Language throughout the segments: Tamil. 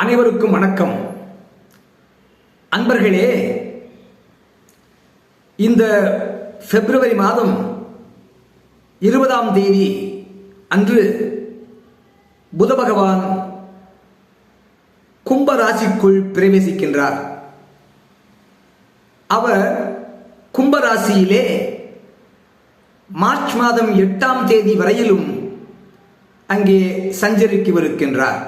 அனைவருக்கும் வணக்கம். அன்பர்களே இந்த பிப்ரவரி மாதம் இருபதாம் தேதி அன்று புத பகவான் கும்ப ராசிக்குள் பிரவேசிக்கின்றார். அவர் கும்ப ராசியிலே மார்ச் மாதம் எட்டாம் தேதி வரையிலும் அங்கே சஞ்சரிக்கவிருக்கின்றார்.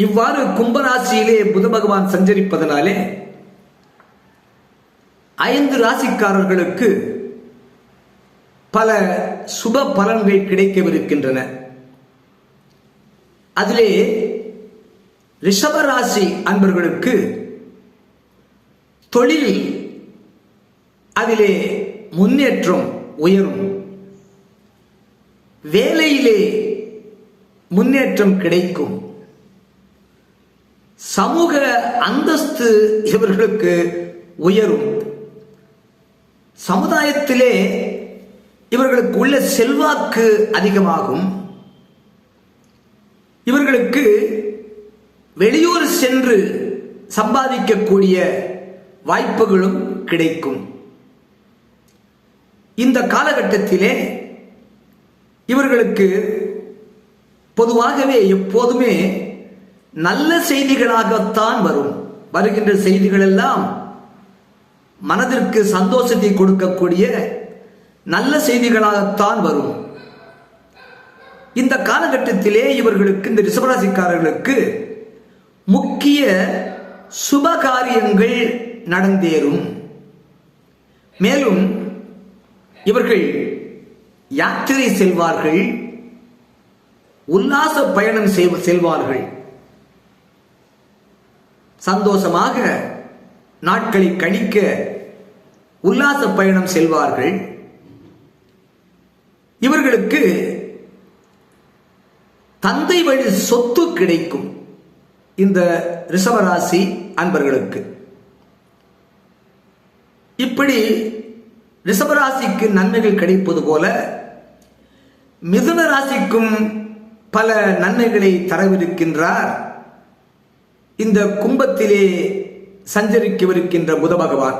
இவ்வாறு கும்பராசியிலே புத பகவான் சஞ்சரிப்பதனாலே ஐந்து ராசிக்காரர்களுக்கு பல சுப பலன்கள் கிடைக்கவிருக்கின்றன. அதிலே ரிஷபராசி அன்பர்களுக்கு தொழில் அதிலே முன்னேற்றம் உயரும். வேலையிலே முன்னேற்றம் கிடைக்கும். சமூக அந்தஸ்து இவர்களுக்கு உயரும். சமுதாயத்திலே இவர்களுக்கு உள்ள செல்வாக்கு அதிகமாகும். இவர்களுக்கு வெளியூர் சென்று சம்பாதிக்கக்கூடிய வாய்ப்புகளும் கிடைக்கும். இந்த காலகட்டத்திலே இவர்களுக்கு பொதுவாகவே எப்போதுமே நல்ல செய்திகளாகத்தான் வரும். வருகின்ற செய்திகள் எல்லாம் மனதிற்கு சந்தோஷத்தை கொடுக்கக்கூடிய நல்ல செய்திகளாகத்தான் வரும். இந்த காலகட்டத்திலே இவர்களுக்கு இந்த ரிசவராசிக்காரர்களுக்கு முக்கிய சுப காரியங்கள் நடந்தேறும். மேலும் இவர்கள் யாத்திரை செல்வார்கள் உல்லாச பயணம் செல்வார்கள். சந்தோஷமாக நாட்களை கழிக்க உல்லாச பயணம் செல்வார்கள். இவர்களுக்கு தந்தை வழி சொத்து கிடைக்கும் இந்த ரிஷவராசி அன்பர்களுக்கு. இப்படி ரிஷபராசிக்கு நன்மைகள் கிடைப்பது போல மிதுன ராசிக்கும் பல நன்மைகளை தரவிருக்கின்றார். இந்த கும்பத்திலே சஞ்சரிக்கவிருக்கின்ற புத பகவான்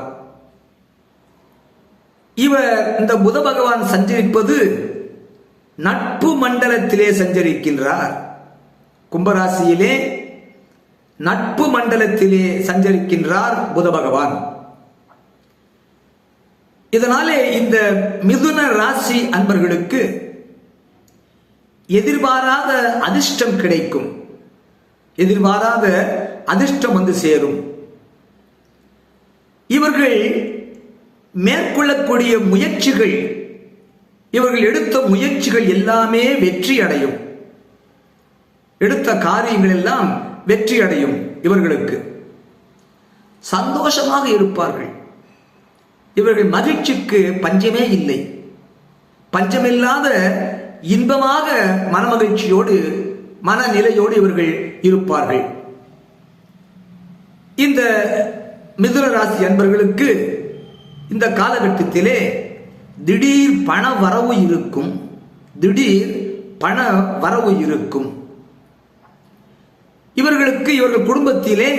இவர் இந்த புத பகவான் சஞ்சரிப்பது நட்பு மண்டலத்திலே சஞ்சரிக்கின்றார். கும்பராசியிலே நட்பு மண்டலத்திலே சஞ்சரிக்கின்றார் புத பகவான் இதனாலே இந்த மிதுன ராசி அன்பர்களுக்கு எதிர்பாராத அதிர்ஷ்டம் கிடைக்கும். எதிர்பாராத அதிர்ஷ்டம் வந்து சேரும். இவர்கள் மேற்கொள்ளக்கூடிய முயற்சிகள் இவர்கள் எடுத்த முயற்சிகள் எல்லாமே வெற்றி அடையும். எடுத்த காரியங்கள் எல்லாம் வெற்றி அடையும் இவர்களுக்கு. சந்தோஷமாக இருப்பார்கள். இவர்கள் மகிழ்ச்சிக்கு பஞ்சமே இல்லை. பஞ்சமில்லாத இன்பமாக மனமகிழ்ச்சியோடு மனநிலையோடு இவர்கள் இருப்பார்கள். இந்த மிதுன ராசி அன்பர்களுக்கு இந்த காலகட்டத்திலே திடீர் பண வரவு இருக்கும். திடீர் பண வரவு இருக்கும். இவர்களுக்கு இவர்கள் குடும்பத்திலே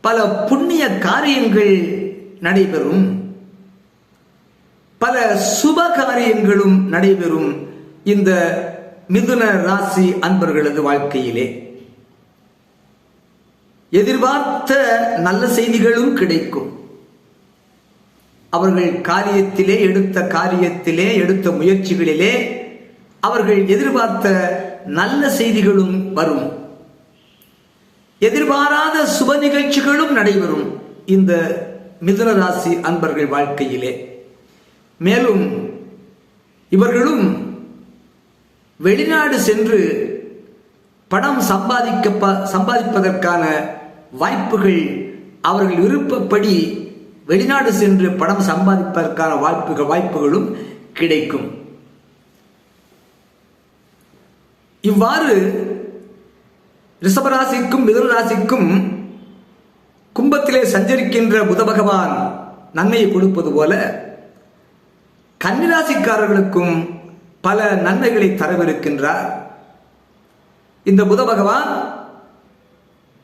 பல புண்ணிய காரியங்கள் நடைபெறும். பல சுப காரியங்களும் நடைபெறும் இந்த மிதுன ராசி அன்பர்களது வாழ்க்கையிலே. எதிர்பார்த்த நல்ல செய்திகளும் கிடைக்கும். அவர்கள் காரியத்திலே எடுத்த காரியத்திலே எடுத்த முயற்சிகளிலே அவர்கள் எதிர்பார்த்த நல்ல செய்திகளும் வரும். எதிர்பாராத சுப நிகழ்ச்சிகளும் நடைபெறும் இந்த மிதுனராசி அன்பர்கள் வாழ்க்கையிலே. மேலும் இவர்களும் வெளிநாடு சென்று பணம் சம்பாதிக்க சம்பாதிப்பதற்கான வாய்ப்புகள் அவர்கள் விருப்பப்படி வெளிநாடு சென்று பணம் சம்பாதிப்பதற்கான வாய்ப்புகள் வாய்ப்புகளும் கிடைக்கும். இவ்வாறு ரிஷபராசிக்கும் மிதுனராசிக்கும் கும்பத்திலே சஞ்சரிக்கின்ற புத பகவான் நன்மையை கொடுப்பது போல கன்னிராசிக்காரர்களுக்கும் பல நன்மைகளை தரவிருக்கின்றார். இந்த புத பகவான்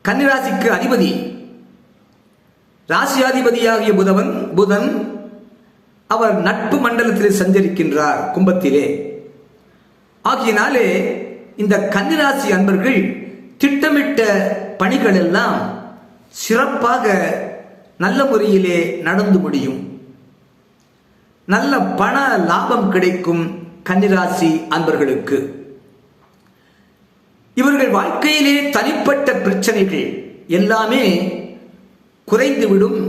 கன்னிராசிக்கு அதிபதி. ராசியாதிபதியாகிய புதவன் புதன் அவர் நட்பு மண்டலத்திலே சஞ்சரிக்கின்றார் கும்பத்திலே. ஆகியனாலே இந்த கன்னிராசி அன்பர்கள் திட்டமிட்ட பணிகள் எல்லாம் சிறப்பாக நல்ல முறையிலே நடந்து முடியும். நல்ல பண லாபம் கிடைக்கும் கன்னிராசி அன்பர்களுக்கு. இவர்கள் வாழ்க்கையிலே தனிப்பட்ட பிரச்சனைகள் எல்லாமே குறைந்துவிடும்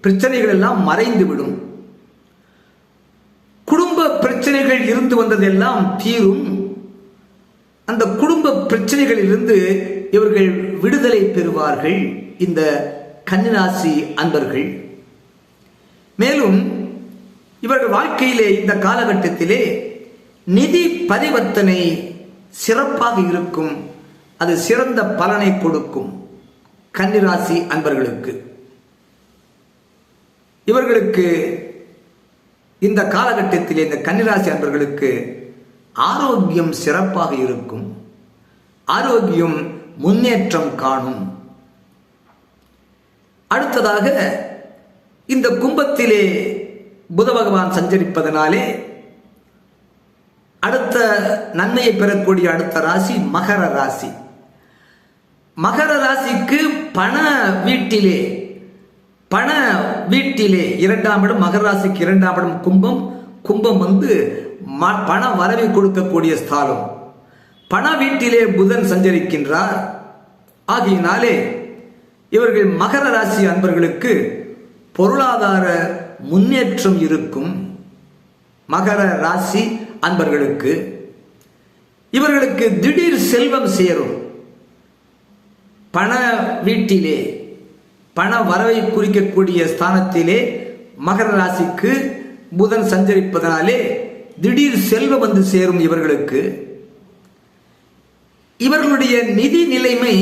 பிரச்சனைகள் எல்லாம் மறைந்துவிடும். குடும்ப பிரச்சனைகள் இருந்து வந்ததெல்லாம் தீரும். அந்த குடும்ப பிரச்சனைகளிலிருந்து இவர்கள் விடுதலை பெறுவார்கள் இந்த கன்னிராசி அன்பர்கள். மேலும் இவர்கள் வாழ்க்கையிலே இந்த காலகட்டத்திலே நிதி பரிவர்த்தனை சிறப்பாக இருக்கும். அது சிறந்த பலனை கொடுக்கும். கன்னிராசி அன்பர்களுக்கு. இவர்களுக்கு இந்த காலகட்டத்தில் இந்த கன்னிராசி அன்பர்களுக்கு ஆரோக்கியம் சிறப்பாக இருக்கும். ஆரோக்கியம் முன்னேற்றம் காணும். அடுத்ததாக இந்த கும்பத்திலே புத பகவான் சஞ்சரிப்பதனாலே அடுத்த நன்மையை பெறக்கூடிய அடுத்த ராசி மகர ராசி. மகர ராசிக்கு பண வீட்டிலே பண வீட்டிலே இரண்டாம் இடம் மகர ராசிக்கு இரண்டாம் இடம் கும்பம். கும்பம் வந்து ம- பண வரவை கொடுக்கக்கூடிய ஸ்தானம். பண வீட்டிலே புதன் சஞ்சரிக்கின்றார். ஆகையினாலே இவர்கள் மகர ராசி அன்பர்களுக்கு பொருளாதார முன்னேற்றம் இருக்கும். மகர ராசி அன்பர்களுக்கு இவர்களுக்கு திடீர் செல்வம் சேரும். பண வீட்டிலே பண வரவை குறிக்கக்கூடிய ஸ்தானத்திலே மகர ராசிக்கு புதன் சஞ்சரிப்பதனாலே திடீர் செல்வம் வந்து சேரும் இவர்களுக்கு. இவர்களுடைய நிதி நிலைமை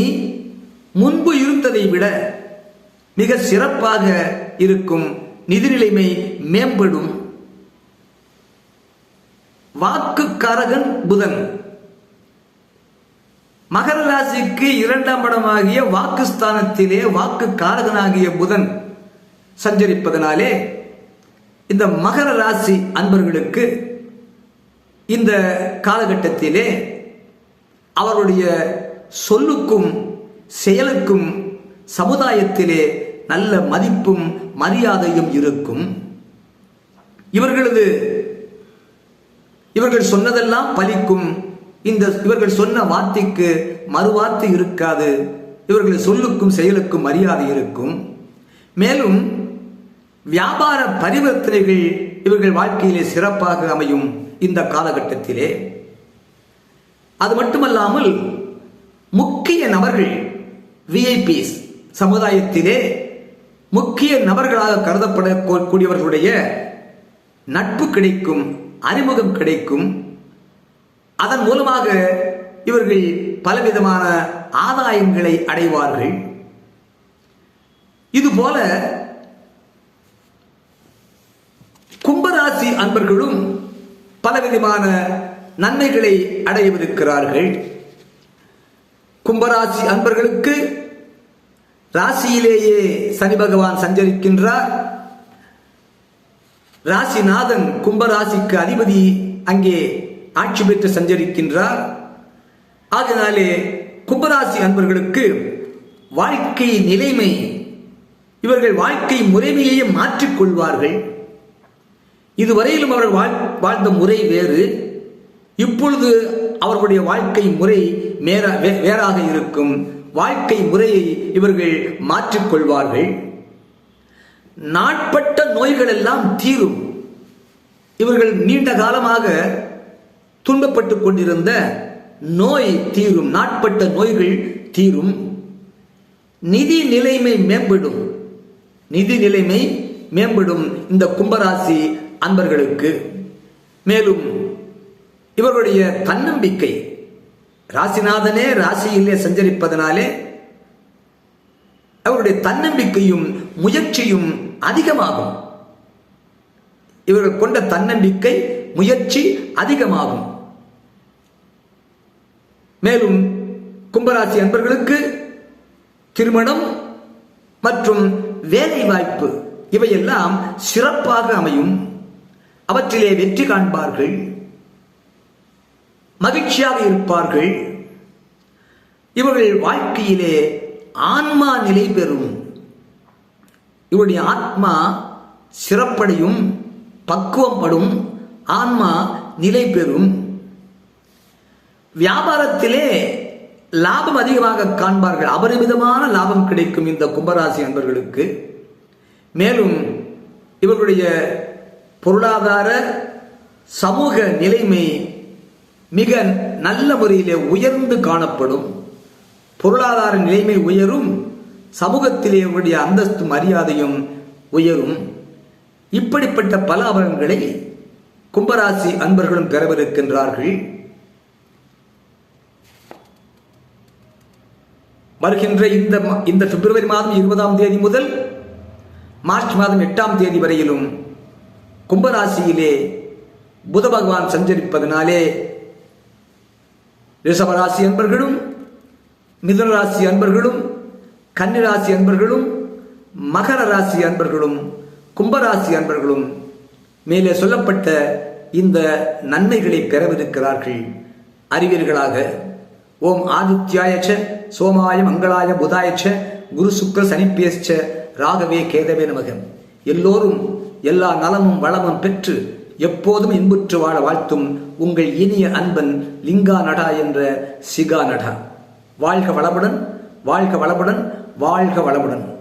முன்பு இருந்ததை விட மிக சிறப்பாக இருக்கும் நிதி நிலைமை மேம்படும். வாக்கு கரகன் புதன். மகர ராசிக்கு இரண்டாம் இடமாகிய வாக்குஸ்தானத்திலே வாக்கு காரகனாகிய புதன் சஞ்சரிப்பதனாலே இந்த மகர ராசி அன்பர்களுக்கு இந்த காலகட்டத்திலே அவருடைய சொல்லுக்கும் செயலுக்கும் சமுதாயத்திலே நல்ல மதிப்பும் மரியாதையும் இருக்கும். இவர்களது இவர்கள் சொன்னதெல்லாம் பலிக்கும். இந்த இவர்கள் சொன்ன வார்த்தைக்கு மறுவார்த்தை இருக்காது. இவர்கள் சொல்லுக்கும் செயலுக்கும் மரியாதை இருக்கும். மேலும் வியாபார பரிவர்த்தனைகள் இவர்கள் வாழ்க்கையிலே சிறப்பாக அமையும் இந்த காலகட்டத்திலே. அது மட்டுமல்லாமல் முக்கிய நபர்கள் விஐபிஸ் சமுதாயத்திலே முக்கிய நபர்களாக கருதப்படக்கூடியவர்களுடைய நட்பு கிடைக்கும். அறிமுகம் கிடைக்கும். அதன் மூலமாக இவர்கள் பலவிதமான ஆதாயங்களை அடைவார்கள். இதுபோல கும்பராசி அன்பர்களும் பலவிதமான நன்மைகளை அடையவிருக்கிறார்கள். கும்பராசி அன்பர்களுக்கு ராசியிலேயே சனி பகவான் சஞ்சரிக்கின்றார். ராசிநாதன் கும்பராசிக்கு அதிபதி அங்கே ஆட்சி பெற்று சஞ்சரிக்கின்றார். ஆகினாலே கும்பராசி அன்பர்களுக்கு வாழ்க்கை நிலைமை இவர்கள் வாழ்க்கை முறைமையை மாற்றிக் கொள்வார்கள். இதுவரையிலும் அவர்கள் வாழ்- வாழ்ந்த முறை வேறு. இப்பொழுது அவர்களுடைய வாழ்க்கை முறை மேற வே- வேறாக இருக்கும். வாழ்க்கை முறையை இவர்கள் மாற்றிக்கொள்வார்கள் நாட்பட்ட நோய்கள் எல்லாம் தீரும். இவர்கள் நீண்ட காலமாக துன்பப்பட்டு கொண்டிருந்த நோய் தீரும் நாட்பட்ட நோய்கள் தீரும். நிதி நிலைமை மேம்படும். நிதி நிலைமை மேம்படும் இந்த கும்பராசி அன்பர்களுக்கு. மேலும் இவர்களுடைய தன்னம்பிக்கை. ராசிநாதனே ராசியிலே சஞ்சரிப்பதனாலே அவருடைய தன்னம்பிக்கையும் முயற்சியும் அதிகமாகும். இவர்கள் கொண்ட தன்னம்பிக்கை முயற்சி அதிகமாகும். மேலும் கும்பராசி அன்பர்களுக்கு திருமணம் மற்றும் வேலை வாய்ப்பு இவையெல்லாம் சிறப்பாக அமையும். அவற்றிலே வெற்றி காண்பார்கள். மகிழ்ச்சியாக இருப்பார்கள். இவர்கள் வாழ்க்கையிலே ஆன்மா நிலை பெறும். இவருடைய ஆத்மா சிறப்படையும் பக்குவப்படும் ஆன்மா நிலை பெறும். வியாபாரத்திலே லாபம் அதிகமாக காண்பார்கள். அபரிமிதமான லாபம் கிடைக்கும் இந்த கும்பராசி அன்பர்களுக்கு. மேலும் இவர்களுடைய பொருளாதார சமூக நிலைமை மிக நல்ல முறையிலே உயர்ந்து காணப்படும். பொருளாதார நிலைமை உயரும். சமூகத்திலே இவருடைய அந்தஸ்து மரியாதையும் உயரும். இப்படிப்பட்ட பல அவலங்களை கும்பராசி அன்பர்களும் பெறவிருக்கின்றார்கள். வருகின்ற இந்த இந்த பிப்ரவரி மாதம் இருபதாம் தேதி முதல் மார்ச் மாதம் எட்டாம் தேதி வரையிலும் கும்பராசியிலே புத பகவான் சஞ்சரிப்பதனாலே ரிஷபராசி அன்பர்களும் மிதுன ராசி அன்பர்களும் கன்னிராசி அன்பர்களும் மகர ராசி அன்பர்களும் கும்பராசி அன்பர்களும் மேலே சொல்லப்பட்ட இந்த நன்மைகளை பெறவிருக்கிறார்கள். அறிவீர்களாக ஓம் ஆதித்யாயச்ச சோமாய மங்களாய புதாயச்ச குரு சுக்கர சனிப்பேச்ச ராகவே கேதவே நமகன் எல்லோரும் எல்லா நலமும் வளமும் பெற்று எப்போதும் இன்புற்று வாழ வாழ்த்தும் உங்கள் இனிய அன்பன் லிங்கா நடா என்ற சிகா நடா. வாழ்க வளமுடன் வாழ்க வளமுடன் வாழ்க வளமுடன்.